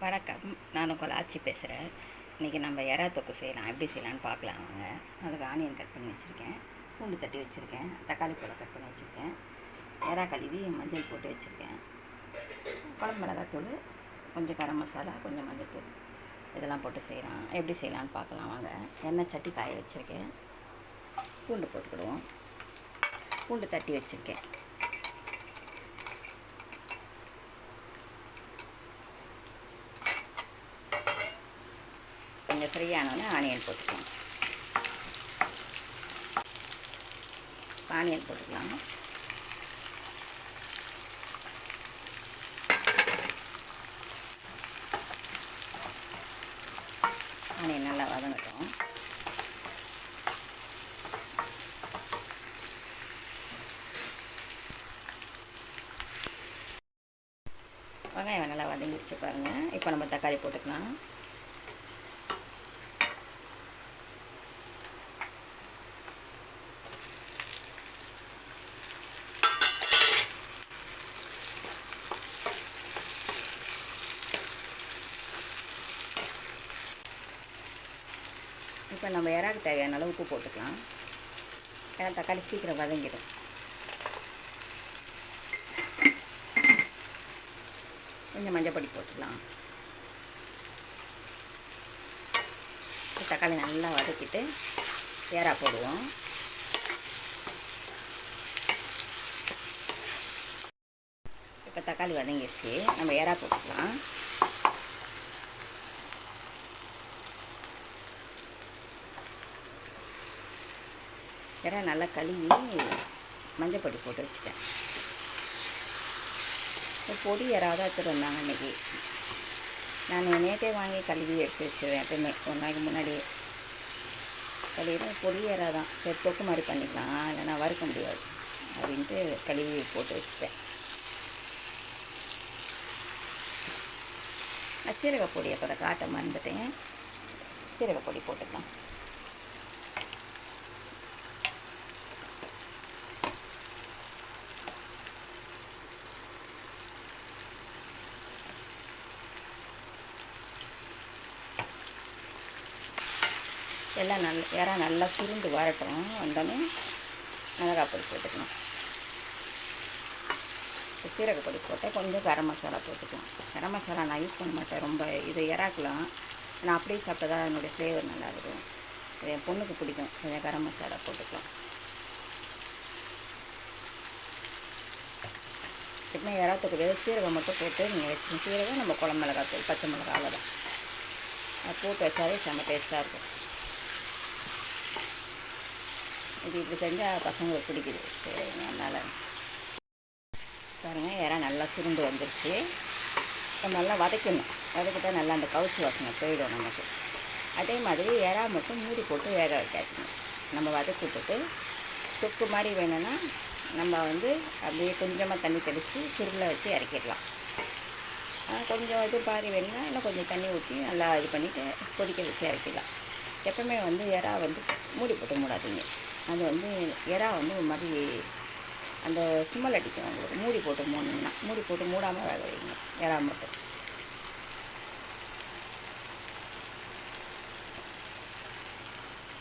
வணக்கம். நான் உங்கள் ஆச்சி பேசுகிறேன் இன்றைக்கி நம்ம எறா தொக்கு செய்யலாம். எப்படி செய்யலாம்னு பார்க்கலாம் வாங்க. அதுக்கு ஆனியன் கட் பண்ணி வச்சுருக்கேன். பூண்டு தட்டி வச்சுருக்கேன். தக்காளி பழம் கட் பண்ணி வச்சுருக்கேன். எறா கழுவி மஞ்சள் போட்டு வச்சுருக்கேன். குழம்பு மிளகாத்தூள் கொஞ்சம் கரம் மசாலா கொஞ்சம் மஞ்சள்தூள் இதெல்லாம் போட்டு செய்யலாம். எப்படி செய்யலாம்னு பார்க்கலாம் வாங்க. எண்ணெய் சட்டி காய வச்சுருக்கேன். பூண்டு போட்டுக்கிடுவோம். பூண்டு தட்டி வச்சுருக்கேன். கொஞ்சம் ஃப்ரை ஆனோடனே ஆனியன் போட்டுக்கலாம். ஆனியன் போட்டுக்கலாம். ஆனியன் நல்லா வதங்கட்டும். வெங்காயம் நல்லா வதங்கிடுச்சு பாருங்கள் இப்போ நம்ம தக்காளி போட்டுக்கலாம். இப்போ நம்ம இறாக்கு தேவையான அளவு உப்பு போட்டுக்கலாம். ஏன்னா தக்காளி சீக்கிரம் வதங்கிடும். கொஞ்சம் மஞ்சப்பொடி போட்டுக்கலாம். தக்காளி நல்லா வதக்கிட்டு ஏரா போடுவோம். இப்போ தக்காளி வதங்கிடுச்சு நம்ம ஏரா போட்டுக்கலாம். இறா நல்லா கழுவி மஞ்சள் பொடி போட்டு வச்சுட்டேன். பொடி யாராவது எடுத்துகிட்டு வந்தாங்க இன்றைக்கி நான் நேற்றே வாங்கி கழுவி எடுத்து வச்சுருவேன் எப்பவுமே ஒரு நாளைக்கு முன்னாடியே கழுவினா பொடி யாரா தான் சரி தொக்கு மாதிரி பண்ணிக்கலாம். இல்லைன்னா வறுக்க முடியாது. அப்படின்ட்டு கழுவி போட்டு வச்சுட்டேன். சீரக பொடி அப்போ காட்ட மறந்துட்டேன். சீரக பொடி போட்டுக்கலாம். எல்லாம் நல்ல இறா நல்லா சுருண்டு வரட்டும். வந்தோடனே மிளகாய் பொடி போட்டுக்கணும் சீரகப்பொடி போட்டால் கொஞ்சம் கரம் மசாலா போட்டுக்கலாம். கரம் மசாலா நான் யூஸ் பண்ண மாட்டேன். ரொம்ப இது இறாக்கலாம். நான் அப்படியே சாப்பிட்டா என்னுடைய ஃப்ளேவர் நல்லா இருக்கும். அது என் பொண்ணுக்கு பிடிக்கும். கொஞ்சம் கரம் மசாலா போட்டுக்கலாம். எப்பவுமே இறாத்துக்கு வெறும் சீரகம் மட்டும் போட்டு நீங்கள் வச்சு சீரகம் நம்ம குழம்பு மிளகாத்தூள் பச்சை மிளகா அவ்வளோதான் போட்டு வச்சாலே செம்ம டேஸ்ட்டாக இருக்கும். இது இப்படி செஞ்சால் பசங்களுக்கு பிடிக்குது. சரி அதனால் பாருங்கள் இறா நல்லா சுருண்டு வந்துருச்சு. இப்போ நல்லா வதக்கணும். வதக்கிட்டா நல்லா அந்த கவுச்சி வாசனை போயிடும் நமக்கு. அதே மாதிரி இறா மட்டும் மூடி போட்டு வேக வைக்காதுங்க. நம்ம வதக்கி விட்டுட்டு தொக்கு மாதிரி வேணும்னா நம்ம வந்து அப்படியே கொஞ்சமாக தண்ணி தெளித்து சுருளில் வச்சு இறக்கிடலாம். கொஞ்சம் இது பாரி வேணும்னா இன்னும் கொஞ்சம் தண்ணி ஊற்றி நல்லா இது பண்ணிவிட்டு கொதிக்க வச்சு இறக்கிடலாம். எப்பவுமே வந்து இறா வந்து மூடி போட்டு மூடாதீங்க. அது வந்து இறா வந்து ஒரு மாதிரி அந்த சுமல் அடிக்கும். உங்களுக்கு மூடி போட்டு மூணுன்னா மூடி போட்டு மூடாமல் வேக வைங்க. இறா மட்டும்.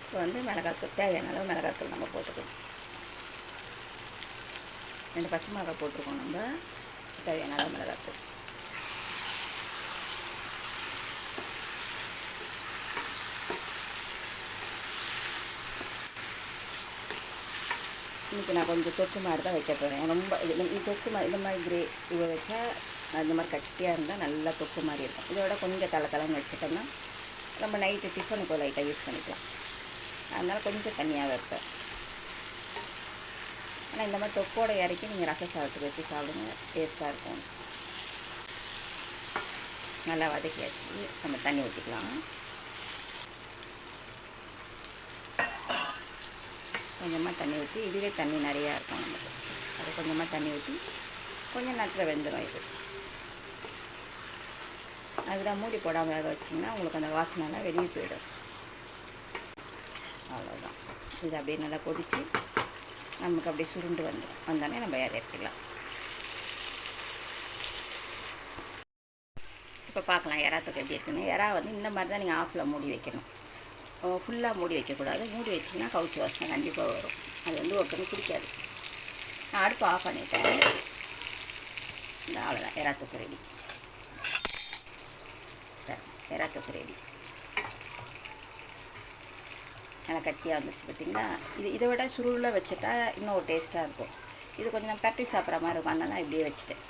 இப்போ வந்து மிளகாத்தூள் தேவையான அளவு மிளகாத்தூள் நம்ம போட்டுக்கணும். ரெண்டு பச்சை மிளகாய் போட்டிருக்கோம் நம்ம. தேவையான அளவு மிளகாத்தூள். இன்றைக்கி நான் கொஞ்சம் தொக்கு மாதிரி தான் வைக்க போகிறேன் ரொம்ப இது தொக்கு மாதிரி இந்த மாதிரி கிரே இதை வச்சா இந்த மாதிரி கட்டியாக இருந்தால் நல்லா தொக்கு மாதிரி இருக்கும். இதோட கொஞ்சம் தலை தலைன்னு வச்சுட்டோம்னா நம்ம நைட்டு டிஃபனுக்கு லைட்டாக யூஸ் பண்ணிக்கலாம். அதனால் கொஞ்சம் தனியாக வைப்பேன். ஆனால் இந்த மாதிரி தொக்கோட இறக்கி நீங்கள் ரச சாதத்துக்கு வச்சு சாப்பிடுங்க. டேஸ்ட்டாக இருக்கும். நல்லா வதக்கி வச்சு நம்ம தண்ணி ஊற்றிக்கலாம் கொஞ்சமாக தண்ணி ஊற்றி இதுவே தண்ணி நிறையா இருக்கும் நமக்கு அது கொஞ்சமாக தண்ணி ஊற்றி கொஞ்சம் நேரத்தில் வெந்துடும் இது. அதுதான் மூடி போடாமல் வேக வச்சிங்கன்னா உங்களுக்கு அந்த வாசனைலாம் வெளியே போயிடும். அவ்வளோதான் இது அப்படியே நல்லா கொதித்து நமக்கு அப்படியே சுருண்டு வந்துடும் வந்தோடனே நம்ம இறக்கிடலாம் இப்போ பார்க்கலாம் எறா எப்படி இருக்குன்னு. எறா வந்து இந்த மாதிரி தான் நீங்கள் ஆஃபில் மூடி வைக்கணும். ஃபுல்லாக மூடி வைக்கக்கூடாது. மூடி வச்சிங்கன்னா கவுச்சி வாசனை கண்டிப்பாக வரும். அது வந்து ஒருத்தருக்கு பிடிக்காது. நான் அடுப்பு ஆஃப் பண்ணிட்டேன். இந்த அவ்வளோதான் எறா ரெடி எறா ரெடி நல்லா கட்டியாக வந்துருச்சு பார்த்தீங்களா இது இதை விட சுருளில் வச்சுட்டா இன்னும் ஒரு டேஸ்ட்டாக இருக்கும். இது கொஞ்சம் பட்டி சாப்பிட்ற மாதிரி இருக்கும். அதனால் இப்படியே வச்சுட்டேன்.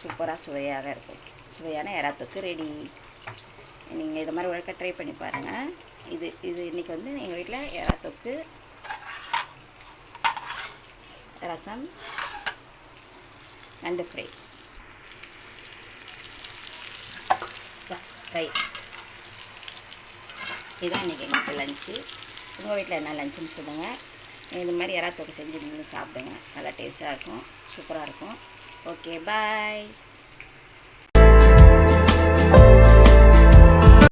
சூப்பராக சுவையாக இருக்கும். சுவையான எறா ரெடி நீங்கள் இது மாதிரி ஒருக்க ட்ரை பண்ணி பாருங்கள் இது இது இன்றைக்கி வந்து எங்கள் வீட்டில் எறா தொக்கு ரசம் நண்டு ஃப்ரை ஃப்ரை இதுதான் இன்றைக்கி எங்களுக்கு லஞ்சு உங்கள் வீட்டில் என்ன லஞ்சுன்னு சொல்லுங்கள் இது மாதிரி யாராவது செஞ்சு நீங்களும் சாப்பிடுங்க. நல்லா டேஸ்ட்டாக இருக்கும். சூப்பராக இருக்கும். Okay bye